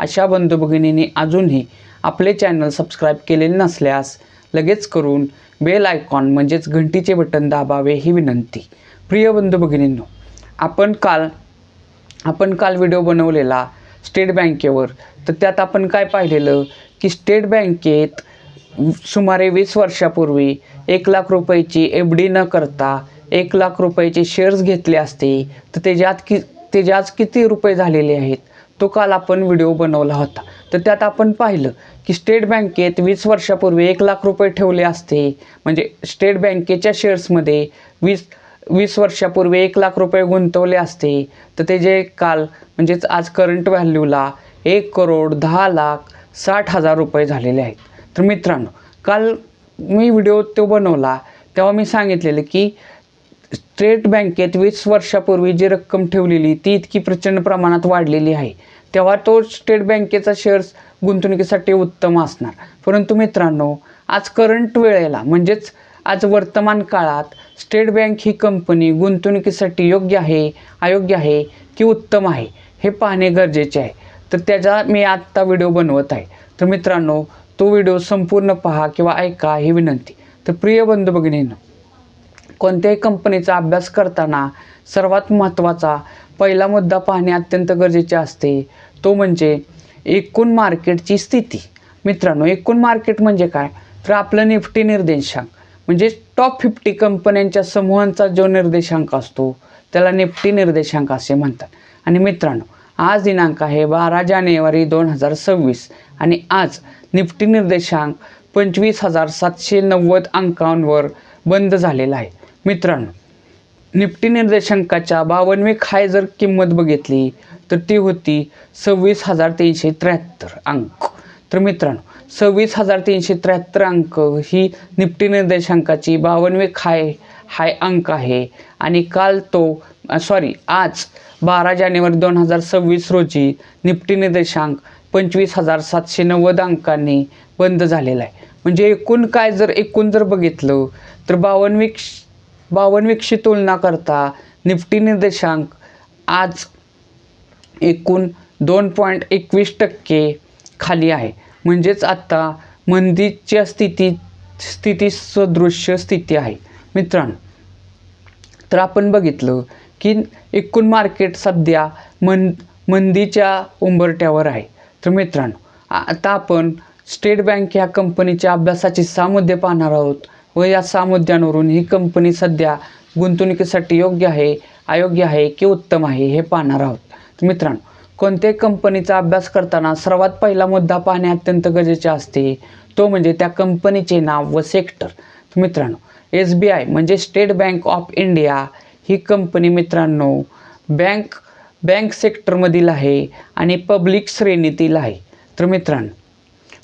अशा बंधू भगिनींनी अजूनही आपले चॅनल सबस्क्राईब केलेले नसल्यास लगेच करून बेल आयकॉन म्हणजेच घंटीचे बटन दाबावे ही विनंती. प्रिय बंधू भगिनींनो आपण काल आपण काल व्हिडिओ बनवलेला स्टेट बँकेवर तर त्यात आपण काय पाहिलेलं? की स्टेट बँकेत सुमारे वीस वर्षापूर्वी एक लाख रुपयाची एफ डी न करता एक लाख रुपयाचे शेअर्स घेतले असते. तर त्याच्यात कि त्याच्यात किती रुपये झालेले आहेत? तो काल आपण व्हिडिओ बनवला होता. तर त्यात आपण पाहिलं की स्टेट बँकेत वीस वर्षापूर्वी एक लाख रुपये ठेवले असते. म्हणजे स्टेट बँकेच्या शेअर्समध्ये वीस वीस वर्षापूर्वी एक लाख रुपये गुंतवले असते. तर ते जे काल म्हणजेच आज करंट व्हॅल्यूला एक करोड दहा लाख साठ हजार रुपये झालेले आहेत. तर मित्रांनो काल मी व्हिडिओ तो बनवला तेव्हा मी सांगितलेलं की स्टेट बँकेत वीस वर्षापूर्वी जी रक्कम ठेवलेली ती इतकी प्रचंड प्रमाणात वाढलेली आहे. तेव्हा तो स्टेट बँकेचा शेअर्स गुंतवणुकीसाठी उत्तम असणार. परंतु मित्रांनो आज करंट वेळेला म्हणजेच आज वर्तमान काळात स्टेट बँक ही कंपनी गुंतवणुकीसाठी योग्य आहे अयोग्य आहे की उत्तम आहे हे पाहणे गरजेचे आहे. तर त्याचा मी आत्ता व्हिडिओ बनवत आहे. तर मित्रांनो तो व्हिडिओ संपूर्ण पहा किंवा ऐका ही विनंती. तर प्रिय बंधू भगिनीनं कोणत्याही कंपनीचा अभ्यास करताना सर्वात महत्त्वाचा पहिला मुद्दा पाहणे अत्यंत गरजेचे असते. तो म्हणजे एकूण मार्केटची स्थिती. मित्रांनो एकूण मार्केट म्हणजे काय? तर आपलं निफ्टी निर्देशांक. म्हणजे टॉप फिफ्टी कंपन्यांच्या समूहांचा जो निर्देशांक असतो त्याला निफ्टी निर्देशांक असे म्हणतात. आणि मित्रांनो आज दिनांक आहे बारा जानेवारी दोन हजार सव्वीस. आणि आज निफ्टी निर्देशांक पंचवीस हजार सातशे नव्वद अंकांवर बंद झालेला आहे. मित्रांनो निफ्टी निर्देशांकाच्या बावनवी खाय जर किंमत बघितली तर ती होती सव्वीस हजार तीनशे त्र्याहत्तर अंक. तर मित्रांनो सव्वीस हजार तीनशे त्र्याहत्तर अंक ही निफ्टी निर्देशांकाची बावनवी खाय हाय अंक आहे. आणि काल तो सॉरी आज बारा जानेवारी दोन हजार सव्वीस रोजी निफ्टी निर्देशांक पंचवीस हजार सातशे नव्वद अंकांनी बंद झालेला आहे. म्हणजे एकूण काय जर एकूण जर बघितलं तर बावनवी बावनवीची तुलना करता निफ्टी निर्देशांक आज एकूण दोन पॉईंट एकवीस टक्के खाली आहे. म्हणजेच आत्ता मंदीच्या स्थिती स्थिती सदृश्य स्थिती आहे. मित्रांनो तर आपण बघितलं की एकूण मार्केट सध्या मन मंदीच्या उंबरट्यावर आहे. तर मित्रांनो आता आपण स्टेट बँक ह्या कंपनीच्या अभ्यासाचे सहा मुद्दे पाहणार आहोत. व या सहा मुद्द्यांवरून ही कंपनी सध्या गुंतवणुकीसाठी योग्य आहे अयोग्य आहे की उत्तम आहे हे पाहणार आहोत. तर मित्रांनो कोणत्याही कंपनीचा अभ्यास करताना सर्वात पहिला मुद्दा पाहणे अत्यंत गरजेचे असते तो म्हणजे त्या कंपनीचे नाव व सेक्टर. मित्रांनो एस बी आय म्हणजे स्टेट बँक ऑफ इंडिया ही कंपनी मित्रांनो बँक बँक सेक्टरमधील आहे आणि पब्लिक श्रेणीतील आहे. तर मित्रांनो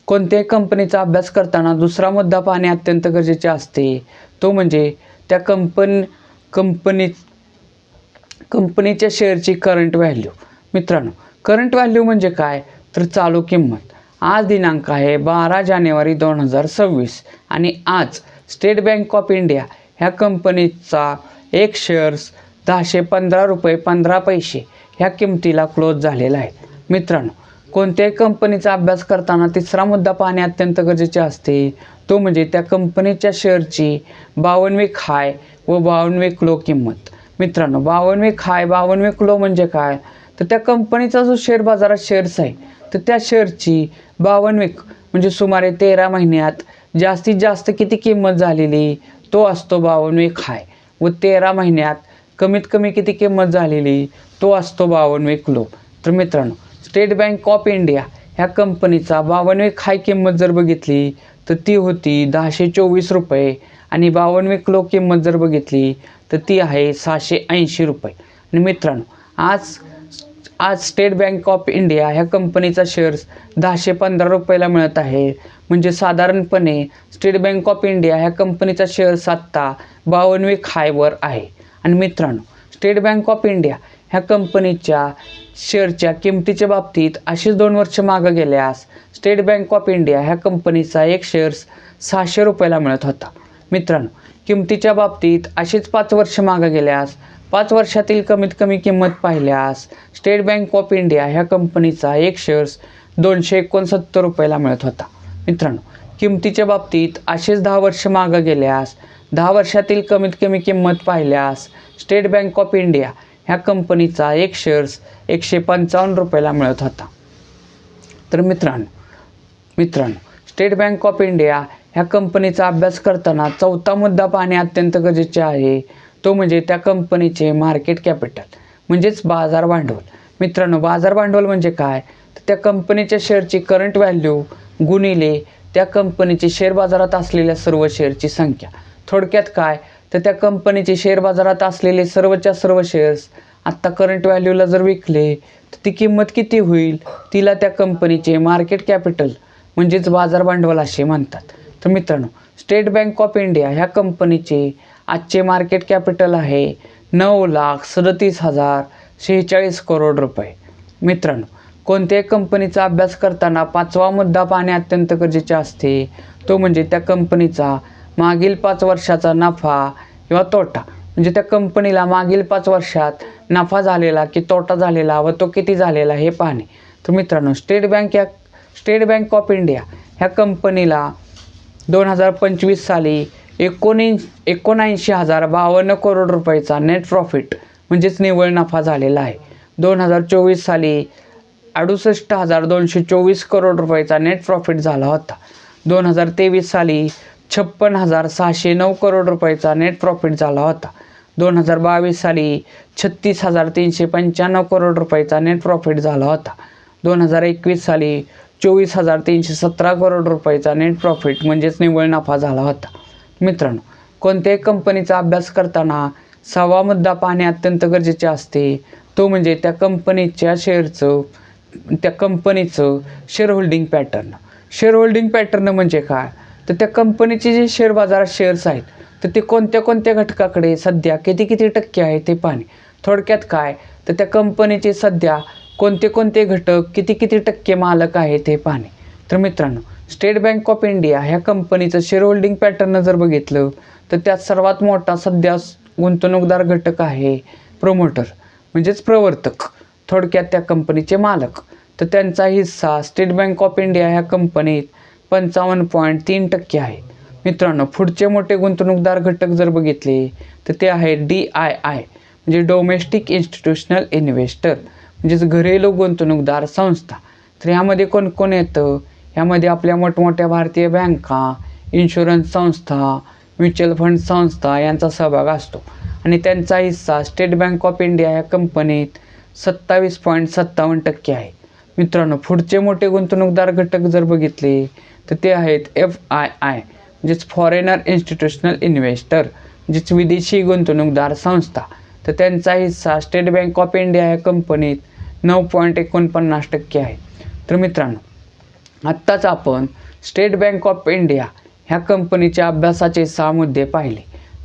कोणत्याही कंपनीचा अभ्यास करताना दुसरा मुद्दा पाहणे अत्यंत गरजेचे असते. तो म्हणजे त्या कंपनी कंपनी कंपनीच्या शेअरची करंट व्हॅल्यू मित्रांनो करंट व्हॅल्यू म्हणजे काय? तर चालू किंमत. आज दिनांक आहे बारा जानेवारी दोन हजार सव्वीस आणि आज स्टेट बँक ऑफ इंडिया ह्या कंपनीचा एक शेअर्स दहाशे पंधरा रुपये पंधरा पैसे ह्या किमतीला क्लोज झालेला आहे. मित्रांनो कोणत्याही कंपनीचा अभ्यास करताना तिसरा मुद्दा पाहणे अत्यंत गरजेचे असते. तो म्हणजे त्या कंपनीच्या शेअरची बावनवे खाय व बावनवे लो किंमत. मित्रांनो बावनवे खाय बावनवे क्लो म्हणजे काय? तर त्या कंपनीचा जो शेअर बाजारात शेअर्स आहे तर त्या शेअरची बावनवे म्हणजे सुमारे तेरा महिन्यात जास्तीत जास्त किती किंमत झालेली? तो असतो बावनवे खाय व तेरा महिन्यात कमीत कमी किती किंमत झालेली? तो असतो बावनवे लो तर मित्रांनो स्टेट बँक ऑफ इंडिया ह्या कंपनीचा बावनवे खाय किंमत जर बघितली तर ती होती दहाशे चोवीस रुपये. आणि बावनवे क्लो किंमत जर बघितली तर ती आहे सहाशे ऐंशी रुपये. आणि मित्रांनो आज आज स्टेट बँक ऑफ इंडिया ह्या कंपनीचा शेअर्स दहाशे पंधरा रुपयाला मिळत आहे. म्हणजे साधारणपणे स्टेट बँक ऑफ इंडिया ह्या कंपनीचा शेअर्स आत्ता बावनवे खायवर हायवर आहे. आणि मित्रांनो स्टेट बँक ऑफ इंडिया ह्या कंपनीच्या शेअरच्या किमतीच्या बाबतीत अशीच दोन वर्ष मागं गेल्यास स्टेट बँक ऑफ इंडिया ह्या कंपनीचा एक शेअर्स सहाशे रुपयाला मिळत होता. मित्रांनो किमतीच्या बाबतीत अशीच पाच वर्ष मागं गेल्यास पाच वर्षातील कमीत कमी किंमत पाहिल्यास स्टेट बँक ऑफ इंडिया ह्या कंपनीचा एक शेअर्स दोनशे एकोणसत्तर रुपयाला मिळत होता. मित्रांनो किमतीच्या बाबतीत असेच दहा वर्ष मागं गेल्यास दहा वर्षातील कमीत कमी किंमत पाहिल्यास स्टेट बँक ऑफ इंडिया ह्या कंपनीचा एक शेअर्स एकशे पंचावन्न रुपयाला मिळत होता. तर मित्रांनो मित्रांनो स्टेट बँक ऑफ इंडिया ह्या कंपनीचा अभ्यास करताना चौथा मुद्दा पाहणे अत्यंत गरजेचे आहे. तो म्हणजे त्या कंपनीचे मार्केट कॅपिटल म्हणजेच बाजार भांडवल. मित्रांनो बाजार भांडवल म्हणजे काय? तर त्या कंपनीच्या शेअरची करंट व्हॅल्यू गुणिले त्या कंपनीची शेअर बाजारात असलेल्या सर्व शेअरची संख्या. थोडक्यात काय? तर त्या कंपनीचे शेअर बाजारात असलेले सर्वच्या सर्व शेअर्स आत्ता करंट व्हॅल्यूला जर विकले तर ती किंमत किती होईल? तिला त्या कंपनीचे मार्केट कॅपिटल म्हणजेच बाजार भांडवल असे म्हणतात. तर मित्रांनो स्टेट बँक ऑफ इंडिया ह्या कंपनीचे आजचे मार्केट कॅपिटल आहे नऊ लाख सदतीस हजार शेहेचाळीस करोड रुपये. मित्रांनो कोणत्याही कंपनीचा अभ्यास करताना पाचवा मुद्दा पाहणे अत्यंत गरजेचे असते. तो म्हणजे त्या कंपनीचा मागील पाच वर्षाचा नफा किंवा तोटा. म्हणजे त्या कंपनीला मागील पाच वर्षात नफा झालेला की तोटा झालेला व तो किती झालेला हे पाहणे. तर मित्रांनो स्टेट बँक या स्टेट बँक ऑफ इंडिया ह्या कंपनीला दोन हजार पंचवीस साली एकोणी एकोणऐंशी हजार बावन्न करोड रुपयाचा नेट प्रॉफिट म्हणजेच निव्वळ नफा झालेला आहे. दोन हजार चोवीस साली अडुसष्ट हजार दोनशे चोवीस करोड रुपयाचा नेट प्रॉफिट झाला होता. दोन हजार तेवीस साली छप्पन हजार सहाशे नऊ करोड रुपयाचा नेट प्रॉफिट झाला होता. दोन हजार बावीस साली छत्तीस हजार तीनशे पंच्याण्णव करोड रुपयाचा नेट प्रॉफिट झाला होता. दोन हजार एकवीस साली चोवीस हजार तीनशे सतरा करोड रुपयाचा नेट प्रॉफिट म्हणजेच निव्वळ नफा झाला होता. मित्रांनो कोणत्याही कंपनीचा अभ्यास करताना सहावा मुद्दा पाहणे अत्यंत गरजेचे असते. तो म्हणजे त्या कंपनीच्या शेअरचं त्या कंपनीचं share holding pattern share holding pattern म्हणजे काय? तर त्या कंपनीचे जे शेअर बाजारात शेअर्स आहेत तर ते कोणत्या कोणत्या घटकाकडे सध्या किती किती टक्के आहे ते पाहणे. थोडक्यात काय? तर त्या कंपनीचे सध्या कोणते कोणते घटक किती किती टक्के मालक आहे ते पाहणे. तर मित्रांनो स्टेट बँक ऑफ इंडिया ह्या कंपनीचं शेअर होल्डिंग पॅटर्न जर बघितलं तर त्यात सर्वात मोठा सध्या गुंतवणूकदार घटक आहे प्रोमोटर म्हणजेच प्रवर्तक. थोडक्यात त्या कंपनीचे मालक. तर त्यांचा हिस्सा स्टेट बँक ऑफ इंडिया ह्या कंपनीत पंचावन्न पॉईंट तीन टक्के आहे. मित्रांनो पुढचे मोठे गुंतवणूकदार घटक जर बघितले तर ते आहे डी आय आय म्हणजे डोमेस्टिक इन्स्टिट्यूशनल इन्व्हेस्टर म्हणजेच घरेलू गुंतवणूकदार संस्था. तर ह्यामध्ये कोण कोण येतं? ह्यामध्ये आपल्या मोठमोठ्या भारतीय बँका इन्शुरन्स संस्था म्युच्युअल फंड संस्था यांचा सहभाग असतो. आणि त्यांचा हिस्सा स्टेट बँक ऑफ इंडिया या कंपनीत सत्तावीस पॉईंट सत्तावन्न टक्के आहे. मित्रांनो पुढचे मोठे गुंतवणूकदार घटक जर बघितले तर ते आहेत एफ आय आय म्हणजेच फॉरेनर इन्स्टिट्यूशनल इन्व्हेस्टर म्हणजेच विदेशी गुंतवणूकदार संस्था. तर त्यांचा हिस्सा स्टेट बँक ऑफ इंडिया या कंपनीत नऊ पॉईंट एकोणपन्नास टक्के आहे. तर मित्रांनो आत्ताच आपण स्टेट बँक ऑफ इंडिया ह्या कंपनीच्या अभ्यासाचे सहा मुद्दे पाहिले.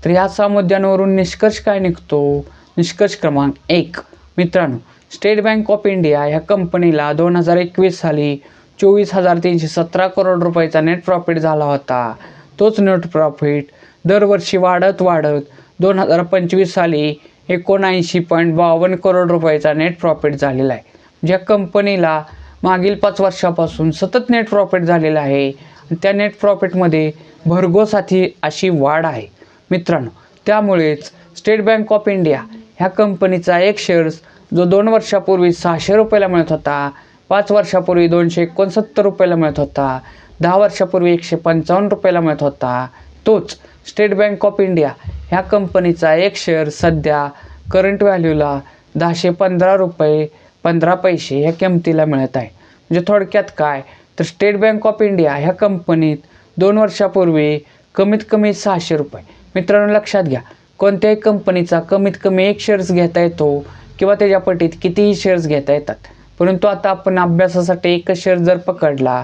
तर ह्या सहा मुद्द्यांवरून निष्कर्ष काय निघतो? निष्कर्ष क्रमांक एक. मित्रांनो स्टेट बँक ऑफ इंडिया ह्या कंपनीला दोन हजार एकवीस साली चोवीस हजार तीनशे सतरा करोड रुपयाचा नेट प्रॉफिट झाला होता. तोच नेट प्रॉफिट दरवर्षी वाढत वाढत दोन हजार पंचवीस साली एकोणऐंशी पॉईंट बावन्न करोड रुपयाचा नेट प्रॉफिट झालेला आहे. ज्या कंपनीला मागील पाच वर्षापासून सतत नेट प्रॉफिट झालेला आहे त्या नेट प्रॉफिटमध्ये भरघोसाथी अशी वाढ आहे. मित्रांनो त्यामुळेच स्टेट बँक ऑफ इंडिया ह्या कंपनीचा एक शेअर्स जो दोन वर्षापूर्वी सहाशे रुपयाला मिळत होता पाच वर्षापूर्वी दोनशे एकोणसत्तर रुपयाला मिळत होता. दहा वर्षापूर्वी एकशे पंचावन्न रुपयाला मिळत होता. तोच स्टेट बँक ऑफ इंडिया ह्या कंपनीचा एक शेअर सध्या करंट व्हॅल्यूला दहाशे पंधरा रुपये पंधरा पैसे ह्या किमतीला मिळत आहे. म्हणजे थोडक्यात काय? तर स्टेट बँक ऑफ इंडिया ह्या कंपनीत दोन वर्षापूर्वी कमीत कमी सहाशे रुपये. मित्रांनो लक्षात घ्या. कोणत्याही कंपनीचा कमीत कमी एक शेअर्स घेता येतो किंवा त्याच्या पटीत कितीही शेअर्स घेता येतात. परंतु आता आपण अभ्यासासाठी एकच शेअर जर पकडला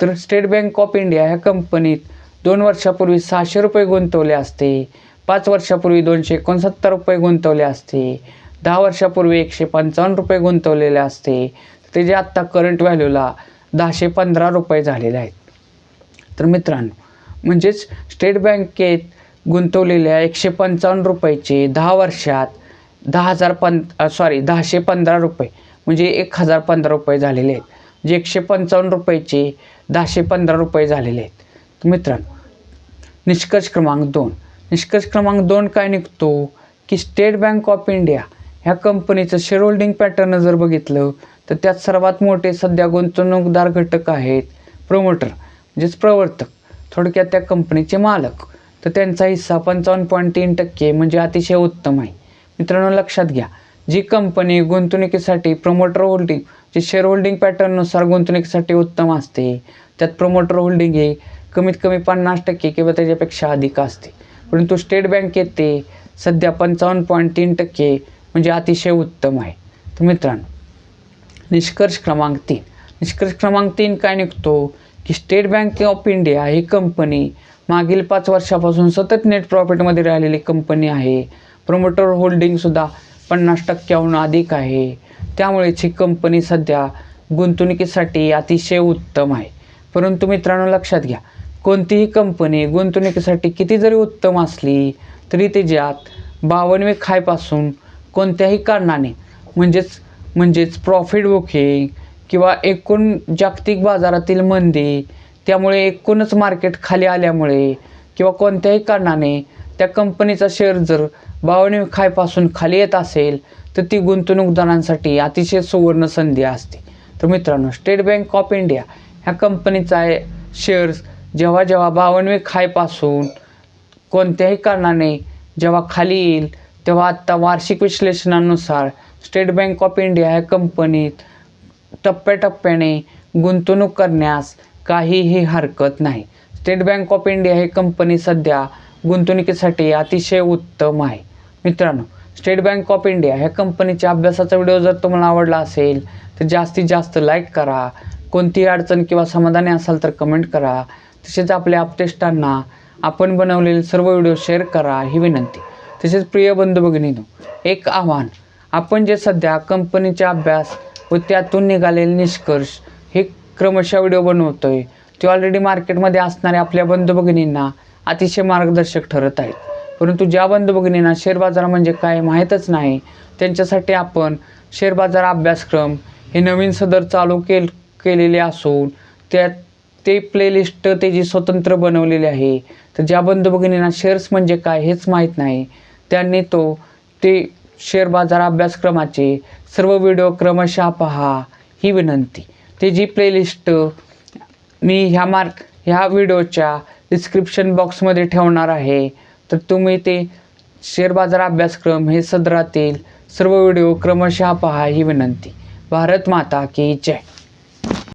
तर स्टेट बँक ऑफ इंडिया ह्या कंपनीत दोन वर्षापूर्वी सहाशे रुपये गुंतवले असते पाच वर्षापूर्वी दोनशे एकोणसत्तर रुपये गुंतवले असते दहा वर्षापूर्वी एकशे पंचावन्न रुपये गुंतवलेले असते. ते जे आत्ता करंट व्हॅल्यूला दहाशे पंधरा रुपये झालेले आहेत. तर मित्रांनो म्हणजेच स्टेट बँकेत गुंतवलेल्या एकशे पंचावन्न रुपयाचे दहा वर्षात दहा हजार पं सॉरी दहाशे पंधरा रुपये म्हणजे एक हजार पंधरा रुपये झालेले आहेत. म्हणजे एकशे पंचावन्न रुपयाचे दहाशे पंधरा रुपये झालेले आहेत. मित्रांनो निष्कर्ष क्रमांक दोन. निष्कर्ष क्रमांक दोन काय निघतो? की स्टेट बँक ऑफ इंडिया ह्या कंपनीचं शेअर होल्डिंग पॅटर्न जर बघितलं तर त्यात सर्वात मोठे सध्या गुंतवणूकदार घटक आहेत प्रमोटर म्हणजेच प्रवर्तक. थोडक्यात त्या कंपनीचे मालक. तर त्यांचा हिस्सा पंचावन्न पॉईंट तीन टक्के म्हणजे अतिशय उत्तम आहे. मित्रांनो लक्षात घ्या. जी कंपनी गुंतवणुकीसाठी प्रमोटर होल्डिंग जे शेअर होल्डिंग पॅटर्ननुसार गुंतवणुकीसाठी उत्तम असते. त्यात प्रमोटर होल्डिंग हे कमीत कमी पन्नास टक्के किंवा त्याच्यापेक्षा अधिक असते. परंतु स्टेट बँकेत ते सध्या पंचावन्न पॉईंट तीन टक्के म्हणजे अतिशय उत्तम आहे. तर मित्रांनो निष्कर्ष क्रमांक तीन. निष्कर्ष क्रमांक तीन काय निघतो? की स्टेट बँक ऑफ इंडिया ही कंपनी मागील पाच वर्षापासून सतत नेट प्रॉफिटमध्ये राहिलेली कंपनी आहे. प्रमोटर होल्डिंगसुद्धा पन्नास टक्क्याहून अधिक आहे. त्यामुळेची ही कंपनी सध्या गुंतवणुकीसाठी अतिशय उत्तम आहे. परंतु मित्रांनो लक्षात घ्या कोणतीही कंपनी गुंतवणुकीसाठी किती जरी उत्तम असली तरी त्याच्यात बावनवे खायपासून कोणत्याही कारणाने म्हणजेच म्हणजेच प्रॉफिट बुकिंग किंवा एकूण जागतिक बाजारातील मंदी त्यामुळे एकूणच मार्केट खाली आल्यामुळे किंवा कोणत्याही कारणाने त्या कंपनीचा शेअर जर बावन्न खायपासून खाली येत असेल तर ती गुंतवणूकदारांसाठी अतिशय सुवर्ण संधी असते. तर मित्रांनो स्टेट बँक ऑफ इंडिया ह्या कंपनीचा शेअर्स जेव्हा जेव्हा बावनवे खायपासून कोणत्याही कारणाने जेव्हा खाली येईल तेव्हा आत्ता वार्षिक विश्लेषणानुसार स्टेट बँक ऑफ इंडिया ह्या कंपनीत टप्प्याटप्प्याने गुंतवणूक करण्यास काहीही हरकत नाही. स्टेट बँक ऑफ इंडिया ही कंपनी सध्या गुंतवणुकीसाठी अतिशय उत्तम आहे. मित्रांनो स्टेट बँक ऑफ इंडिया ह्या कंपनीच्या अभ्यासाचा व्हिडिओ जर तुम्हाला आवडला असेल तर जास्तीत जास्त लाईक करा. कोणतीही अडचण किंवा समाधानी असाल तर कमेंट करा. तसेच आपल्या अपटेस्टांना आपण बनवलेले सर्व व्हिडिओ शेअर करा ही विनंती. तसेच प्रिय बंधू भगिनीनो एक आव्हान. आपण जे सध्या कंपनीचा अभ्यास व त्यातून निघालेले निष्कर्ष हे क्रमशः व्हिडिओ बनवतो आहे ते ऑलरेडी मार्केटमध्ये असणाऱ्या आपल्या बंधू भगिनींना अतिशय मार्गदर्शक ठरत आहेत. परंतु ज्या बंद भगिनींना शेअर बाजार म्हणजे काय माहीतच नाही त्यांच्यासाठी आपण शेअर बाजार अभ्यासक्रम हे नवीन सदर चालू केल केलेले असून त्यात ते प्लेलिस्ट त्याची स्वतंत्र बनवलेली आहे तर ज्या बंद भगिनींना शेअर्स म्हणजे काय हेच माहीत नाही. त्यांनी तो ते शेअर बाजार अभ्यासक्रमाचे सर्व व्हिडिओ क्रमशः पहा ही विनंती. त्याची प्लेलिस्ट मी ह्या मार्क ह्या व्हिडिओच्या डिस्क्रिप्शन बॉक्समध्ये ठेवणार आहे. तर तुम्ही ते शेअर बाजार अभ्यासक्रम हे सदरातील सर्व व्हिडिओ क्रमशः पहा ही विनंती. भारत माता की जय.